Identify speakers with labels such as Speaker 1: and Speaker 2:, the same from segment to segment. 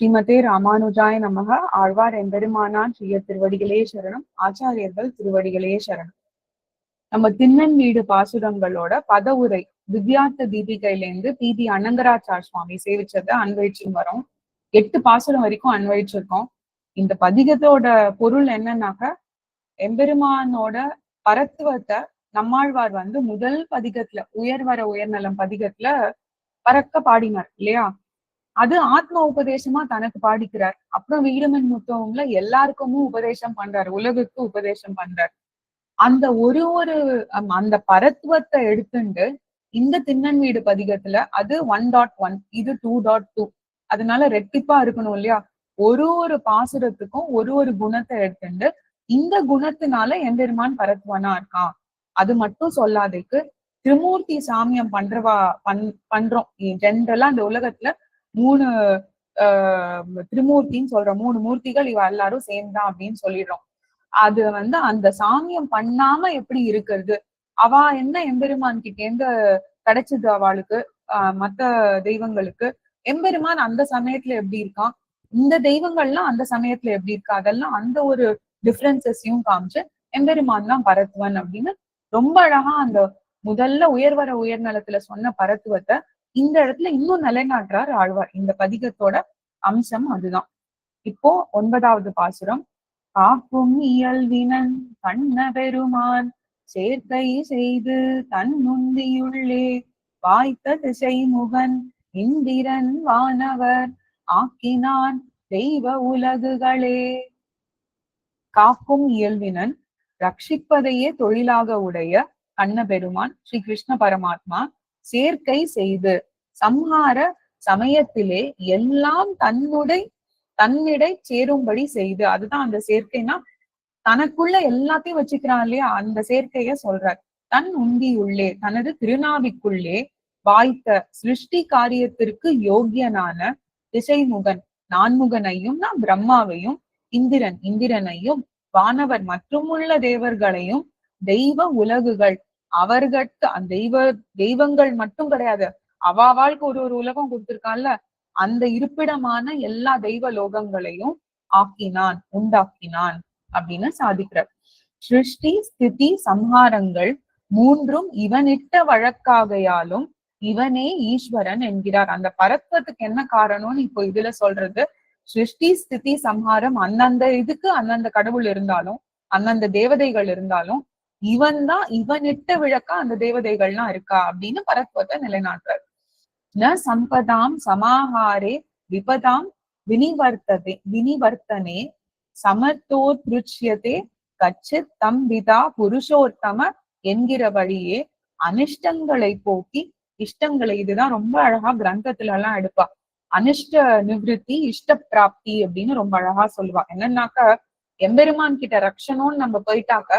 Speaker 1: ஸ்ரீமதே ராமானுஜாய நமக. ஆழ்வார் எம்பெருமானார் ஸ்ரீய திருவடிகளே சரணம். ஆச்சாரியர்கள் திருவடிகளே சரணம். நம்ம திண்ணன் வீடு பாசுரங்களோட பதவுரை வித்யார்த்த தீபிகையிலேருந்து பி. டி அனங்கராச்சார் சுவாமி சேவிச்சதை அன்வயிச்சுன்னு வரோம். எட்டு பாசுரம் வரைக்கும் அன்வயிச்சிருக்கோம். இந்த பதிகத்தோட பொருள் என்னன்னாக்க எம்பெருமானோட பரத்துவத்தை நம்மாழ்வார் வந்து முதல் பதிகத்துல உயர்வர உயர்நலம் பதிகத்துல பறக்க பாடினார் இல்லையா? அது ஆத்ம உபதேசமா தனக்கு பாடிக்கிறார். அப்புறம் வீடுமன் முத்தவங்கள எல்லாருக்குமும் உபதேசம் பண்றாரு. உலகுக்கு உபதேசம் பண்றார். அந்த ஒரு ஒரு அந்த பரத்துவத்தை எடுத்துண்டு இந்த திண்ணன் வீடு பதிகத்துல அது ஒன் டாட் ஒன் இது டூ டாட் டூ அதனால ரெட்டிப்பா இருக்கணும் இல்லையா? ஒரு ஒரு பாசுரத்துக்கும் ஒரு ஒரு குணத்தை எடுத்துண்டு இந்த குணத்தினால எம்பெருமான் பரத்துவனா இருக்கான் அது மட்டும் சொல்லாதுக்கு திருமூர்த்தி சாமியம் பண்றவா பண் பண்றோம். ஜென்ரலா அந்த உலகத்துல மூணு ஆஹ் திருமூர்த்தின்னு சொல்ற மூணு மூர்த்திகள் இவ எல்லாரும் சேர்ந்தா அப்படின்னு சொல்லிடுறோம். அது வந்து அந்த சாமியம் பண்ணாம எப்படி இருக்கிறது? அவ என்ன எம்பெருமான் கிட்ட இருந்து கிடைச்சது அவளுக்கு? ஆஹ் மத்த தெய்வங்களுக்கு? எம்பெருமான் அந்த சமயத்துல எப்படி இருக்கான்? இந்த தெய்வங்கள்லாம் அந்த சமயத்துல எப்படி இருக்கா? அதெல்லாம் அந்த ஒரு டிஃப்ரென்சஸையும் காமிச்சு எம்பெருமான் தான் பரத்துவன் அப்படின்னு ரொம்ப அழகா அந்த முதல்ல உயர்வர உயர்நலத்துல சொன்ன பரத்துவத்தை இந்த இடத்துல இன்னும் நிலைநாட்டுறார் ஆழ்வார். இந்த பதிகத்தோட அம்சம் அதுதான். இப்போ ஒன்பதாவது பாசுரம். காக்கும் இயல்வினன் கண்ண பெருமான் சேர்க்கை செய்து தன் முந்தியுள்ளே வாய்த்த திசை முகன் இந்திரன் வானவர் ஆக்கினான் தெய்வ உலகுகளே. காக்கும் இயல்வினன் ரட்சிப்பதையே தொழிலாக உடைய கண்ண பெருமான் ஸ்ரீ கிருஷ்ண பரமாத்மா சேர்க்கை செய்து சம்ஹார சமயத்திலே எல்லாம் தன்னுடை தன்னிடை சேரும்படி செய்து. அதுதான் அந்த சேர்க்கைனா தனக்குள்ள எல்லாத்தையும் வச்சுக்கிறான் இல்லையா? அந்த சேர்க்கைய சொல்றார். தன் உந்தி உள்ளே தனது திருநாவிக்குள்ளே வாய்த்த சிருஷ்டி காரியத்திற்கு யோக்கியனான திசைமுகன் நான்முகனையும் நான் பிரம்மாவையும் இந்திரன் இந்திரனையும் வானவர் மற்றும் உள்ள தேவர்களையும் தெய்வ உலகுகள் அவர்கட்டு அந்த தெய்வ தெய்வங்கள் மட்டும் கிடையாது. அவாவாளுக்கு ஒரு ஒரு உலகம் கொடுத்திருக்கான்ல. அந்த இருப்பிடமான எல்லா தெய்வ லோகங்களையும் ஆக்கினான் உண்டாக்கினான் அப்படின்னு சாதிக்கிறார். சிருஷ்டி ஸ்திதி சம்ஹாரங்கள் மூன்றும் இவனிட்ட வழக்காகையாலும் இவனே ஈஸ்வரன் என்கிறார். அந்த பரத்வத்துக்கு என்ன காரணம்னு இப்போ இதுல சொல்றது? சிருஷ்டி ஸ்திதி சம்ஹாரம் அந்தந்த இதுக்கு அந்தந்த கடவுள் இருந்தாலும் அந்தந்த தேவதைகள் இருந்தாலும் இவன் தான் இவனிட்ட விளக்கா அந்த தேவதைகள்லாம் இருக்கா அப்படின்னு பரத்வத்தை நிலைநாட்டுறாரு. ந சம்பதாம் சமாஹாரே விபதாம் வினிவர்த்ததே வினிவர்த்தனே சமர்த்தோர் திருச்சியதே கச்சித் தம்பிதா புருஷோத்தம என்கிற வழியே அனிஷ்டங்களை போக்கி இஷ்டங்களை இதுதான் ரொம்ப அழகா கிரந்தத்துல எல்லாம் எடுப்பா. அனிஷ்ட நிவிருத்தி இஷ்ட பிராப்தி அப்படின்னு ரொம்ப அழகா சொல்லுவா. என்னன்னாக்க எம்பெருமான் கிட்ட ரக்ஷணும்னு நம்ம போயிட்டாக்க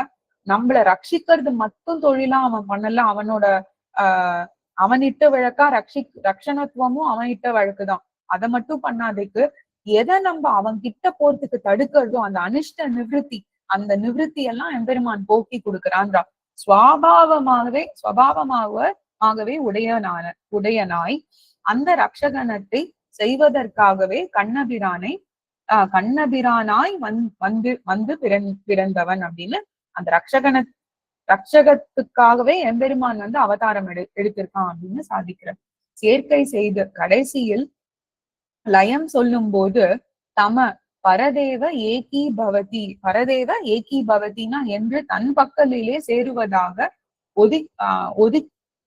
Speaker 1: நம்மள ரட்சிக்கிறது மட்டும் தொழிலா அவன் பண்ணல. அவனோட ஆஹ் அவனிட்ட வழக்கா ரக்ஷி ரக்ஷணத்துவமும் அவனிட்ட வழக்குதான் அதை மட்டும் பண்ணாதேக்கு எதை நம்ம அவன் கிட்ட போறதுக்கு தடுக்கிறதோ அந்த அனிஷ்ட நிவிருத்தி அந்த நிவிருத்தி எல்லாம் எம்பெருமான் போக்கி கொடுக்கிறான்றா. சுவாபாவமாகவே சுவாபாவமாக ஆகவே உடையனான உடையனாய் அந்த ரக்ஷகனத்தை செய்வதற்காகவே கண்ணபிரானை ஆஹ் கண்ணபிரானாய் வந் வந்து வந்து பிறந் பிறந்தவன் அப்படின்னு அந்த ரக்ஷகன ரக்ஷகத்துக்காகவே எம்பெருமான் வந்து அவதாரம் எடு எடுத்திருக்கான் அப்படின்னு சாதிக்கிறார் சேர்க்கை செய்த கடைசியில் லயம் சொல்லும் போது தம பரதேவ ஏகி பவதி பரதேவ ஏகி பவதினா என்று தன் பக்கலிலே சேருவதாக ஒதி ஆஹ்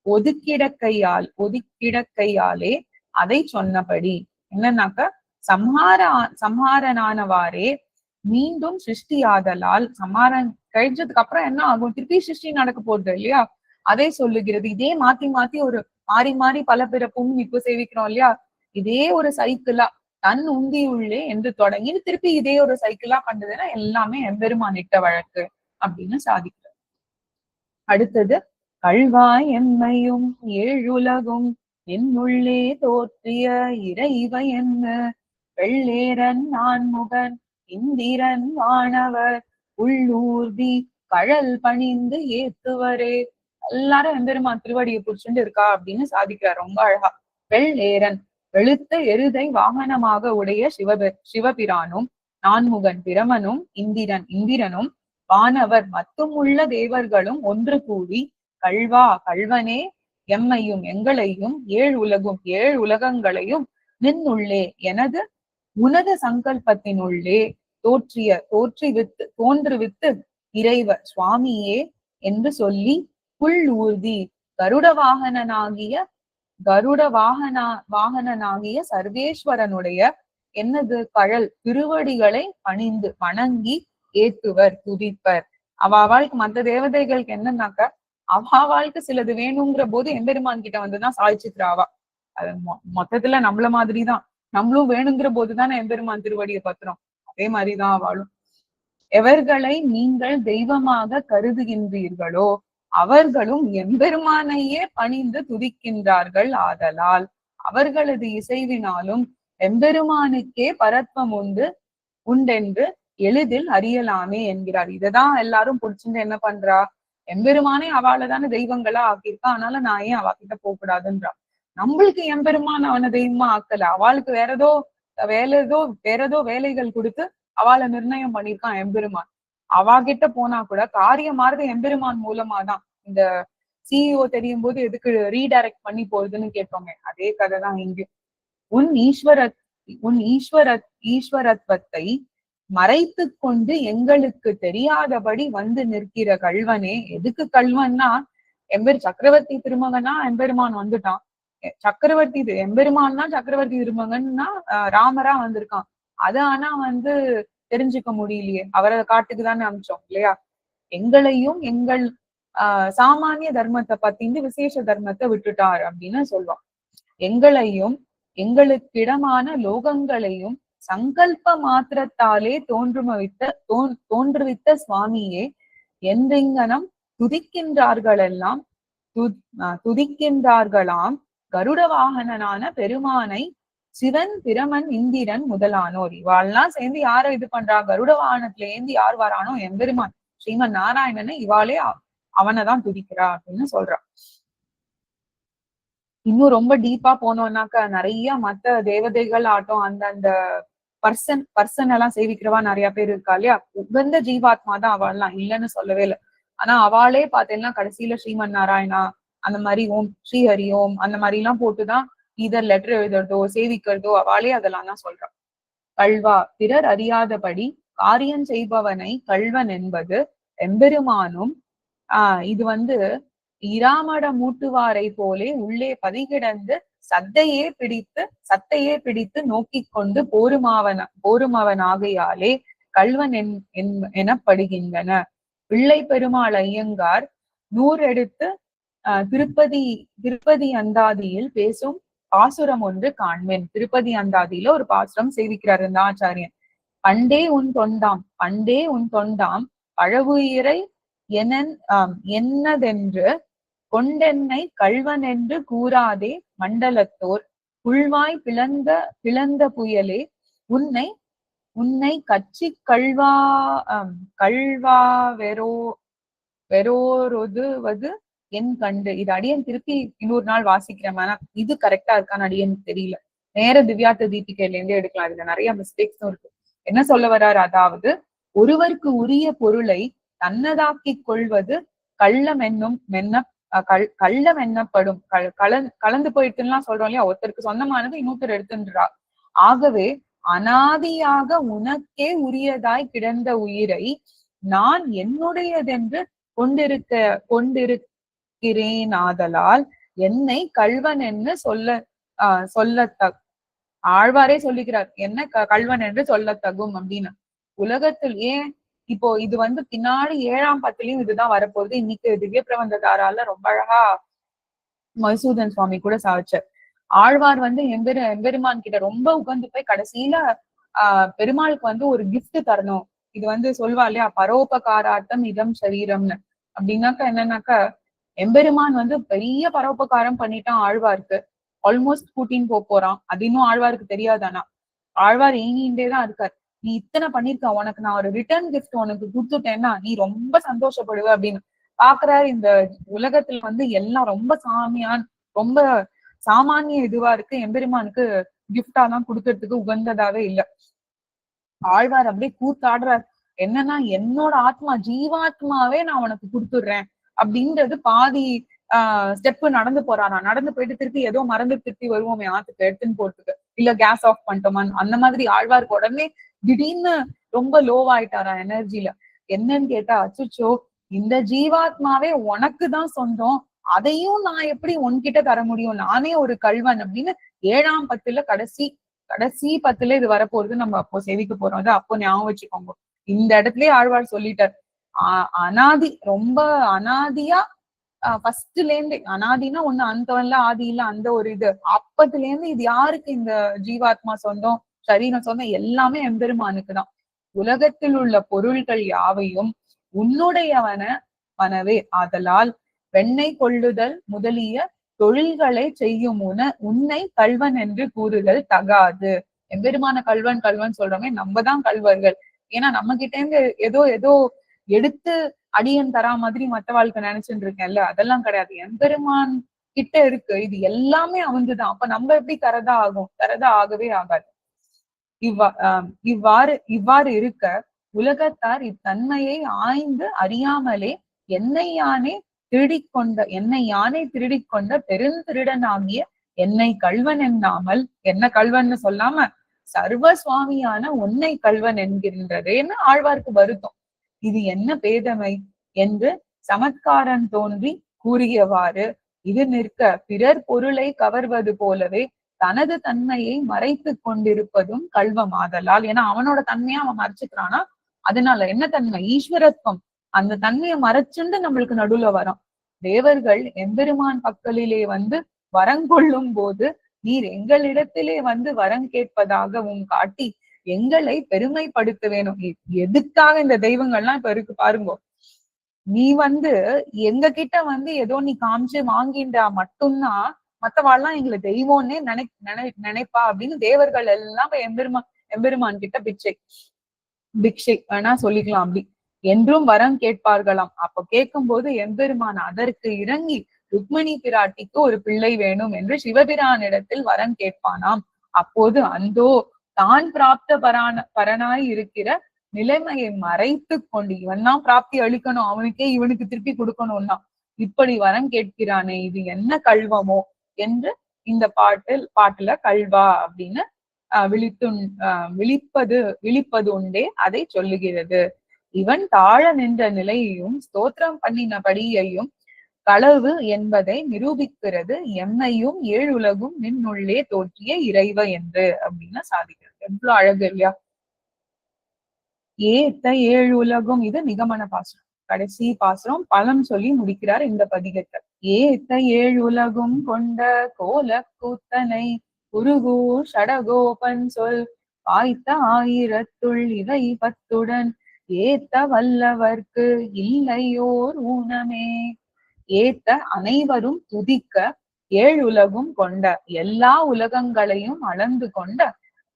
Speaker 1: ஒதுக்கிடக்கையால் ஒதுக்கிடக்கையாலே அதை சொன்னபடி. என்னன்னாக்க சம்ஹார சம்ஹாரனானவாறே மீண்டும் சிருஷ்டியாதலால் சம்ஹாரம் கழிஞ்சதுக்கு அப்புறம் என்ன ஆகும்? திருப்பி சிருஷ்டி நடக்க போகுது இல்லையா? அதை சொல்லுகிறது. இதே மாத்தி மாத்தி ஒரு மாறி மாறி பல பிறப்பும் இப்ப சேவிக்கிறோம் இல்லையா? இதே ஒரு சைக்கிளா தன் உந்தி உள்ளே என்று தொடங்கி திருப்பி இதே ஒரு சைக்கிளா பண்றதுன்னா எல்லாமே எம்பெருமானிட்ட வழக்கு அப்படின்னு சாதிக்கிறார் அடுத்தது கழ்வாய் எம்மையும் ஏழுலகும் என்னுள்ளே தோற்றிய இறைவ என்ன? வெள்ளேரன் நான்முகன் இந்திரன் வானவர் உள்ளூர்தி கழல் பணிந்து ஏத்துவரே. எல்லாரும் எம்பெருமான் திருவடியை புடிச்சுட்டு இருக்கா அப்படின்னு சாதிக்கிறார் ரொம்ப அழகா. வெள்ளேரன் வெளுத்த எருதை வாகனமாக உடைய சிவபெ சிவபிரானும் நான்முகன் பிரமனும் இந்திரன் இந்திரனும் வானவர் மற்றும் உள்ள தேவர்களும் ஒன்று கூடி கல்வா கல்வனே எம்மையும் எங்களையும் ஏழு உலகும் ஏழு உலகங்களையும் நின்னுள்ளே எனது உனது சங்கல்பத்தினுள்ளே தோற்றிய தோற்றுவித்து தோன்றுவித்து இறைவர் சுவாமியே என்று சொல்லி புல் ஊர்தி கருட வாகனனாகிய கருட வாகனா வாகனனாகிய சர்வேஸ்வரனுடைய என்னது கழல் திருவடிகளை பணிந்து வணங்கி ஏத்துவர் துதிப்பர். அவாவாளுக்கு மத்த தேவதைகளுக்கு என்னன்னாக்க அவாவாளுக்கு சிலது வேணுங்கிற போது எம்பெருமான் கிட்ட வந்துதான் சாதிச்சுக்கிறாவா அது மொ- மொத்தத்துல நம்மள மாதிரிதான். நம்மளும் வேணுங்கிற போதுதான் எம்பெருமான் திருவடியை பத்துறோம். அதே மாதிரிதான் வாழும் எவர்களை நீங்கள் தெய்வமாக கருதுகின்றீர்களோ அவர்களும் எம்பெருமானையே பணிந்து துதிக்கின்றார்கள் ஆதலால் அவர்களது இசைவினாலும் எம்பெருமானுக்கே பரத்வம் உண்டு உண்டென்று எளிதில் அறியலாமே என்கிறார். இததான் எல்லாரும் புடிச்சுட்டு என்ன பண்றா? எம்பெருமானே அவளை தானே தெய்வங்களா ஆக்கியிருக்கா? அதனால நான் ஏன் அவகிட்ட போக கூடாதுன்றா நம்மளுக்கு எம்பெருமான் அவனை தெய்வமா ஆக்கல. அவளுக்கு வேற ஏதோ வேலை ஏதோ வேற ஏதோ வேலைகள் கொடுத்து அவளை நிர்ணயம் பண்ணிருக்கான் எம்பெருமான். அவா கிட்ட போனா கூட காரியம் மாறுது எம்பெருமான் மூலமா தான் இந்த சிஇஓ தெரியும் போது எதுக்கு ரீடைரக்ட் பண்ணி போகுதுன்னு கேட்டோமே. அதே கதை தான் இங்க உன் ஈஸ்வரத் உன் ஈஸ்வரத் ஈஸ்வரத்வத்தை மறைத்து கொண்டு எங்களுக்கு தெரியாதபடி வந்து நிற்கிற கல்வனே எதுக்கு கல்வன்னா எம்பெரு சக்கரவர்த்தி திருமகனா எம்பெருமான் வந்துட்டான். சக்கரவர்த்தி இது எம்பெருமான்னா சக்கரவர்த்தி திருமகன்னா ராமரா வந்திருக்கான். அது ஆனா வந்து தெரிஞ்சுக்க முடியலையே. அவரை காட்டுக்கு தானே அமிச்சோம் இல்லையா? எங்களையும் எங்கள் ஆஹ் சாமானிய தர்மத்தை பத்திந்து விசேஷ தர்மத்தை விட்டுட்டார் அப்படின்னு சொல்லுவான் எங்களையும் எங்களுக்கிடமான லோகங்களையும் சங்கல்ப மாத்திரத்தாலே தோன்றுமவித்த தோன் தோன்றுவித்த சுவாமியே எந்தெங்கனம் துதிக்கின்றார்களெல்லாம் துதிக்கின்றார்களாம் கருட வாகனனான பெருமானை சிவன் பிரமன் இந்திரன் முதலானோர். இவாள்லாம் சேர்ந்து யார இது பண்றா? கருட வாகனத்துல ஏந்தி யார் வரானோ? எம்பெருமான். ஸ்ரீமன் நாராயணனை இவாளே அவனைதான் துதிக்கிறா அப்படின்னு சொல்றா. இன்னும் ரொம்ப டீப்பா போனோம்னாக்க நிறைய மத்த தேவதைகள் ஆட்டம் அந்தந்த பர்சன் பர்சன் எல்லாம் சேவிக்கிறவா நிறைய பேர் இருக்கா இல்லையா? உகந்த ஜீவாத்மா தான் அவள்லாம். இல்லைன்னு சொல்லவே இல்லை. ஆனா அவளே பார்த்தேன்னா கடைசியில ஸ்ரீமன் நாராயணா அந்த மாதிரி ஓம் ஸ்ரீஹரி ஓம் அந்த மாதிரி எல்லாம் போட்டுதான் இதர் லெட்டர் எழுதுறதோ சேவிக்கிறதோ அவளே அதெல்லாம் தான் சொல்றான் கல்வா பிறர் அறியாதபடி காரியம் செய்பவனை கல்வன் என்பது எம்பெருமானும் ஆஹ் இது வந்து இராமட மூட்டுவாரை போலே உள்ளே பதிகிடந்து சத்தையே பிடித்து சத்தையே பிடித்து நோக்கி கொண்டு போருமாவன போருமவனாகையாலே கல்வன் என் என்- எனப்படுகின்றன. பிள்ளை பெருமாள் ஐயங்கார் நூறெடுத்து திருப்பதி திருப்பதி அந்தாதியில் பேசும் பாசுரம் ஒன்று காண்பேன். திருப்பதி அந்தாதியில ஒரு பாசுரம் செய்திக்கிறார் இந்த ஆச்சாரியன். பண்டே உன் தொண்டாம் பண்டே உன் தொண்டாம் பழவுயிரை எனன் என்னதென்று கொண்டென்னை கள்வன் என்று கூறாதே மண்டலத்தோர் புல்வாய் பிளந்த பிளந்த புயலே உன்னை உன்னை கச்சி கல்வா கல்வா வெரோ வெரோரொதுவது என் கண்டு இது அடியன் திருப்பி இன்னொரு நாள் வாசிக்கிறேன் ஆனா இது கரெக்டா இருக்கான்னு அடியன் தெரியல. நேர திவ்யாத்த தீபிகையில இருந்தே எடுக்கலாம் இதுல நிறைய மிஸ்டேக்ஸும் இருக்கு. என்ன சொல்ல வர்றாரு அதாவது ஒருவருக்கு உரிய பொருளை தன்னதாக்கிக் கொள்வது கள்ளம் என்னும் மென்ன கல் கள்ளம் என்னப்படும். கல கலந்து கலந்து போயிட்டுலாம் சொல்றோம் இல்லையா? ஒருத்தருக்கு சொந்தமானது இன்னொருத்தர் எடுத்துன்றா. ஆகவே அனாதியாக உனக்கே உரியதாய் கிடந்த உயிரை நான் என்னுடையதென்று கொண்டிருக்க கொண்டிருக்கிறேன் ஆதலால் என்னை கள்வன் என்று சொல்ல ஆஹ் சொல்லத்த ஆழ்வாரே சொல்லிக்கிறார் என்ன கல்வன் கள்வன் என்று சொல்லத்தகும் அப்படின்னு. உலகத்தில் ஏன் இப்போ இது வந்து பின்னாடி ஏழாம் பத்துலயும் இதுதான் வரப்போகுது. இன்னைக்கு திவ்ய பிரபந்ததாரால ரொம்ப அழகா மைசூதன் சுவாமி கூட சாதிச்சார் ஆழ்வார் வந்து எம்பெரு எம்பெருமான் கிட்ட ரொம்ப உகந்து போய் கடைசியில ஆஹ் பெருமாளுக்கு வந்து ஒரு கிஃப்ட் தரணும். இது வந்து சொல்வா இல்லையா? பரோபகாரார்த்தம் இதம் சரீரம்னு. அப்படின்னாக்கா என்னன்னாக்கா எம்பெருமான் வந்து பெரிய பரோபகாரம் பண்ணிட்டான் ஆழ்வாருக்கு. ஆல்மோஸ்ட் கூட்டின்னு போக போறான். அது இன்னும் ஆழ்வாருக்கு தெரியாதானா ஆழ்வார் ஏங்கிண்டே தான் இருக்கார். நீ இத்தனை பண்ணிருக்க. உனக்கு நான் ஒரு ரிட்டர்ன் கிஃப்ட் உனக்கு கொடுத்துட்டேன்னா நீ ரொம்ப சந்தோஷப்படுவ அப்படின்னு. பாக்குறாரு இந்த உலகத்துல வந்து எல்லாம் ரொம்ப சாமியான் ரொம்ப சாமானிய இதுவா இருக்கு. எம்பெருமானுக்கு கிஃப்டா தான் கொடுக்கறதுக்கு உகந்ததாவே இல்ல. ஆழ்வார் அப்படியே கூத்தாடுறார். என்னன்னா என்னோட ஆத்மா ஜீவாத்மாவே நான் உனக்கு கொடுத்துடுறேன். அப்படின்றது பாதி ஆஹ் ஸ்டெப் நடந்து போறானா? நடந்து போயிட்டு திருப்பி ஏதோ மறந்து திருப்பி வருவோமே ஆத்துக்கு எடுத்துன்னு போறதுக்கு. இல்ல கேஸ் ஆஃப் பண்ணிட்டோமான் அந்த மாதிரி ஆழ்வாருக்கு உடனே திடீர்னு ரொம்ப லோவாயிட்டாரா எனர்ஜில என்னன்னு கேட்டா அச்சுச்சோ இந்த ஜீவாத்மாவே உனக்கு தான் சொந்தம். அதையும் நான் எப்படி உன்கிட்ட தர முடியும்? நானே ஒரு கல்வன் அப்படின்னு ஏழாம் பத்துல கடைசி கடைசி பத்துல இது வரப்போறது நம்ம அப்போ சேவிக்க போறோம். அப்போ ஞாபகம் வச்சுக்கோங்க. இந்த இடத்துலயே ஆழ்வார் சொல்லிட்டார். அனாதி ரொம்ப அனாதியா ஃபர்ஸ்ட்ல இருந்து அனாதினா ஒண்ணு அந்தவன்ல ஆதி இல்ல அந்த ஒரு இது. அப்பத்துல இருந்து இது யாருக்கு இந்த ஜீவாத்மா சொந்தம் சரீரம் சொந்தம் எல்லாமே எம்பெருமானுக்கு தான். உலகத்தில் உள்ள பொருள்கள் யாவையும் உன்னுடையவன வனவே. ஆதலால் வெண்ணை கொள்ளுதல் முதலிய தொழில்களை செய்யும் உன உன்னை கல்வன் என்று கூறுதல் தகாது. எம்பெருமான கல்வன் கல்வன் சொல்றவங்க நம்ம தான் கல்வர்கள் ஏன்னா நம்ம கிட்ட இருந்து ஏதோ ஏதோ எடுத்து அடியன் தரா மாதிரி மத்த வாழ்க்கை நினைச்சுட்டு இருக்கேன்ல அதெல்லாம் கிடையாது. எம்பெருமான் கிட்ட இருக்கு. இது எல்லாமே அவந்துதான் அப்ப நம்ம எப்படி தரதா ஆகும்? தரதா ஆகவே ஆகாது. இவ்வா ஆஹ் இவ்வாறு இவ்வாறு இருக்க உலகத்தார் இத்தன்மையை ஆய்ந்து அறியாமலே என்னை யானே திருடிக் கொண்ட என்னை யானை திருடிக் கொண்ட பெருந்திருடனாகிய என்னை கல்வன் என்னாமல் என்ன கல்வன்னு சொல்லாம சர்வ சுவாமியான உன்னை கல்வன் என்கின்றதேன்னு ஆழ்வார்க்கு வருத்தம். இது என்ன பேதமை? என்று சமத்காரன் தோன்றி கூறியவாறு இது நிற்க பிறர் பொருளை கவர்வது போலவே தனது தன்மையை மறைத்து கொண்டிருப்பதும் கல்வமாதலால். ஏன்னா அவனோட தன்மையை அவன் மறைச்சுக்கிறானா? அதனால என்ன தன்மை? ஈஸ்வரத்துவம். அந்த தன்மையை மறைச்சுண்டு நம்மளுக்கு நடுவுல வரும். தேவர்கள் எம்பெருமான் பக்கலிலே வந்து வரங்கொள்ளும் போது நீர் எங்களிடத்திலே வந்து வரம் கேட்பதாகவும் காட்டி எங்களை பெருமைப்படுத்த வேணும். எதுக்காக இந்த தெய்வங்கள்லாம் இப்ப இருக்கு பாருங்க. நீ வந்து எங்க கிட்ட வந்து ஏதோ நீ காமிச்சு வாங்கிண்டா மட்டும்தான் மத்தவாள்லாம் எங்களை தெய்வம்னே நினை நினை நினைப்பா அப்படின்னு தேவர்கள் எல்லாம் இப்ப எம்பெருமான் எம்பெருமான் கிட்ட பிச்சை பிக்ஷை வேணா சொல்லிக்கலாம் அப்படி. என்றும் வரம் கேட்பார்களாம். அப்ப கேட்கும் போது எம்பெருமான் அதற்கு இறங்கி ருக்மணி பிராட்டிக்கு ஒரு பிள்ளை வேணும் என்று சிவபிரானிடத்தில் வரம் கேட்பானாம். அப்போது அந்தோ தான் பிராப்த பரான பரனாய் இருக்கிற நிலைமையை மறைத்து கொண்டு இவன் தான் பிராப்தி அளிக்கணும். அவனுக்கே இவனுக்கு திருப்பி கொடுக்கணும்னா. இப்படி வரம் கேட்கிறானே இது என்ன கல்வமோ என்று இந்த பாட்டில் பாட்டுல கல்வா அப்படின்னு ஆஹ் விழித்து விழிப்பது விழிப்பது உண்டே அதை சொல்லுகிறது. இவன் தாழ நின்ற நிலையையும் ஸ்தோத்திரம் பண்ணினபடியையும் களவு என்பதை நிரூபிக்கிறது எம்மையும் ஏழுலகும் நின்னுள்ளே தோற்றிய இறைவ என்று அப்படின்னு சாதிக்கிறது. எவ்வளவு அழகு இல்லையா? ஏத்த ஏழு உலகம் இது நிகமன பாசுரம். கடைசி பாசுரம் பலம் சொல்லி முடிக்கிறார் இந்த பதிகத்தை. ஏத்த ஏழு உலகும் கொண்ட கோல கூத்தனை குருகூர் சடகோபன் சொல் வாய்த்த ஆயிரத்துள் இவை பத்துடன் ஏத்த வல்லவர்க்கு இல்லையோர் ஊனமே. ஏத்த அனைவரும் துதிக்க ஏழுலகும் கொண்ட எல்லா உலகங்களையும் அளந்து கொண்ட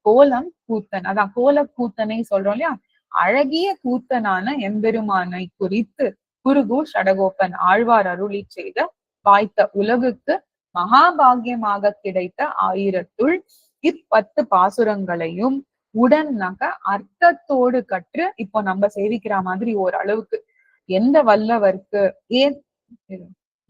Speaker 1: கோலம் கூத்தன். அதான் கோல கூத்தனை சொல்றோம் இல்லையா? அழகிய கூத்தனான எம்பெருமானை குறித்து குருகு ஷடகோப்பன் ஆழ்வார் அருளி செய்த வாய்த்த உலகுக்கு மகாபாகியமாக கிடைத்த ஆயிரத்துள் இப்பத்து பாசுரங்களையும் உடன் நக அர்த்தத்தோடு கற்று இப்போ நம்ம சேவிக்கிற மாதிரி ஓரளவுக்கு எந்த வல்லவர்க்கு ஏன்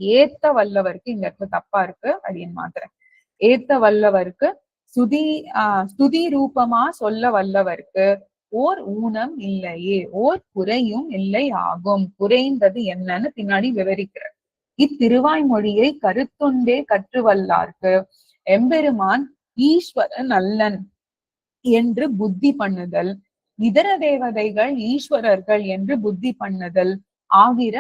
Speaker 1: ஏத்த வல்லவருக்கு இந்த இடத்துல தப்பா இருக்கு அப்படின்னு மாத்திரேன் ஏத்த வல்லவருக்கு சுதி ஆஹ் ஸ்துதி ரூபமா சொல்ல வல்லவருக்கு ஓர் ஊனம் இல்லையே ஓர் குறையும் இல்லை ஆகும். குறைந்தது என்னன்னு பின்னாடி விவரிக்கிறார். இத்திருவாய்மொழியை கருத்தொண்டே கற்று வல்லார்க்கு. எம்பெருமான் ஈஸ்வரன் அல்லன் என்று புத்தி பண்ணுதல். இதர தேவதைகள் ஈஸ்வரர்கள் என்று புத்தி பண்ணுதல். ஆகிற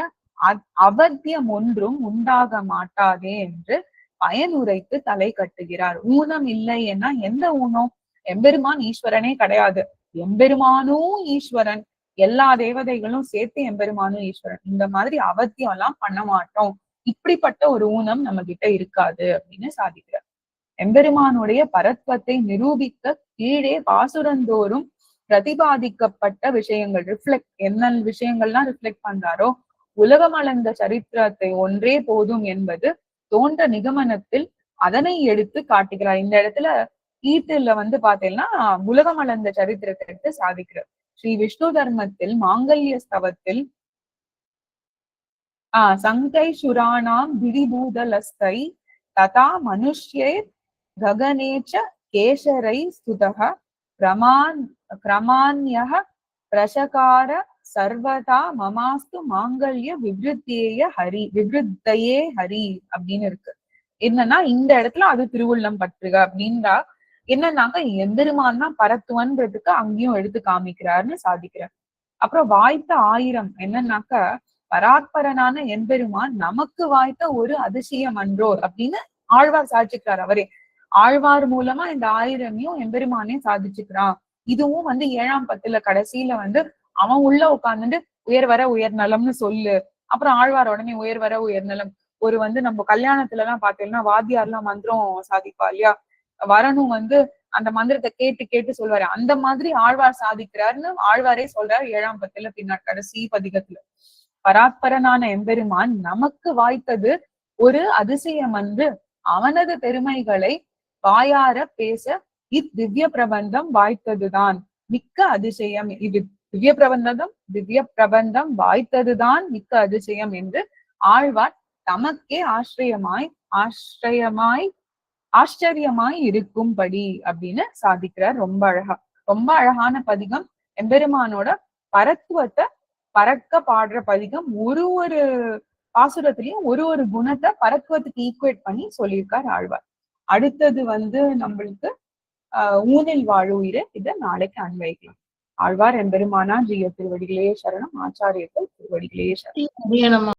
Speaker 1: அவத்தியம் ஒன்றும் உண்டாக மாட்டாதே என்று பயனுரைத்து தலை கட்டுகிறார். ஊனம் இல்லை என்னா எந்த ஊனம்? எம்பெருமான் ஈஸ்வரனே கிடையாது. எம்பெருமானும் ஈஸ்வரன். எல்லா தேவதைகளும் சேர்த்து எம்பெருமானும் ஈஸ்வரன். இந்த மாதிரி அவத்தியம் எல்லாம் பண்ண மாட்டோம். இப்படிப்பட்ட ஒரு ஊனம் நம்ம கிட்ட இருக்காது அப்படின்னு சாதிக்கிறார். எம்பெருமானுடைய பரத்வத்தை நிரூபிக்க கீழே பாசுரந்தோறும் பிரதிபாதிக்கப்பட்ட விஷயங்கள் ரிஃப்ளெக்ட் என்ன விஷயங்கள்லாம் ரிஃப்ளெக்ட் பண்றாரோ உலகம் அளந்த சரித்திரத்தை ஒன்றே போதும் என்பது தோன்ற நிகமனத்தில் அதனை எடுத்து காட்டுகிறார். இந்த இடத்துல ஈட்டுல வந்து பாத்தீங்கன்னா உலகமளந்த சரித்திரத்தை எடுத்து சாதிக்கிறார். ஸ்ரீ விஷ்ணு தர்மத்தில் மாங்கல்ய ஸ்தவத்தில் ஆஹ் சங்கை சுராணாம் திரிபூதலஸ்தை ததா மனுஷ்யே ககனேச்ச கேசரை ஸ்துதக கிரமான் கிரமான்யக பிரசகார சர்வதா மமாஸ்து மாங்கல்ய விவ்ருத்தேய ஹரி விவருத்தையே ஹரி அப்படின்னு இருக்கு. என்னன்னா இந்த இடத்துல அது திருவுள்ளம் பற்றுக அப்படின்றா. என்னன்னாக்க எம்பெருமான் தான் பரத்துவன்றதுக்கு அங்கேயும் எடுத்து காமிக்கிறாருன்னு சாதிக்கிறார் அப்புறம் வாய்த்த ஆயிரம் என்னன்னாக்க பராத்பரனான எம்பெருமான் நமக்கு வாய்த்த ஒரு அதிசயம் அன்றோர் அப்படின்னு ஆழ்வார் சாதிச்சுக்கிறார் அவரே. ஆழ்வார் மூலமா இந்த ஆயிரமையும் எம்பெருமானே சாதிச்சுக்கிறான். இதுவும் வந்து ஏழாம் பத்துல கடைசியில வந்து அவன் உள்ள உட்கார்ந்துட்டு உயர் வர உயர் நலம்னு சொல்லு. அப்புறம் ஆழ்வார் உடனே உயர் வர உயர் நலம். ஒரு வந்து நம்ம கல்யாணத்துல எல்லாம் பாத்தீங்கன்னா வாத்தியார் எல்லாம் மந்திரம் சாதிப்பா இல்லையா? வரணும் வந்து அந்த மந்திரத்தை கேட்டு கேட்டு சொல்வாரு. அந்த மாதிரி ஆழ்வார் சாதிக்கிறாருன்னு ஆழ்வாரே சொல்றாரு ஏழாம் பத்துல பின்னாடி கடைசி பதிகத்துல. பராத்பரனான எம்பெருமான் நமக்கு வாய்த்தது ஒரு அதிசயம் வந்து அவனது பெருமைகளை வாயார பேச இத்திவ்ய பிரபந்தம் வாய்த்ததுதான். மிக்க அதிசயம் இது. திவ்ய பிரபந்தம் திவ்ய பிரபந்தம் வாய்த்ததுதான் மிக்க அதிசயம் என்று ஆழ்வார் தமக்கே ஆசிரியமாய் ஆశ్రயமாய் ஆச்சரியமாய் இருக்கும்படி அப்படின்னு சாதிக்கிறார். ரொம்ப அழகா ரொம்ப அழகான பதிகம். எம்பெருமானோட பரத்துவத்தை பறக்க பாடுற பதிகம். ஒரு ஒரு பாசுரத்திலையும் ஒரு ஒரு குணத்தை பரத்துவத்துக்கு ஈக்குவேட் பண்ணி சொல்லியிருக்கார் ஆழ்வார். அடுத்தது வந்து நம்மளுக்கு ஊனில் வாழ் வாழுயிரு இதை நாளைக்கு அன்வைக்கலாம் ஆழ்வார் எம்பெருமானா ஜிய திருவடிகளே சரணம் ஆச்சாரியர்கள் திருவடிகளே சரணம்.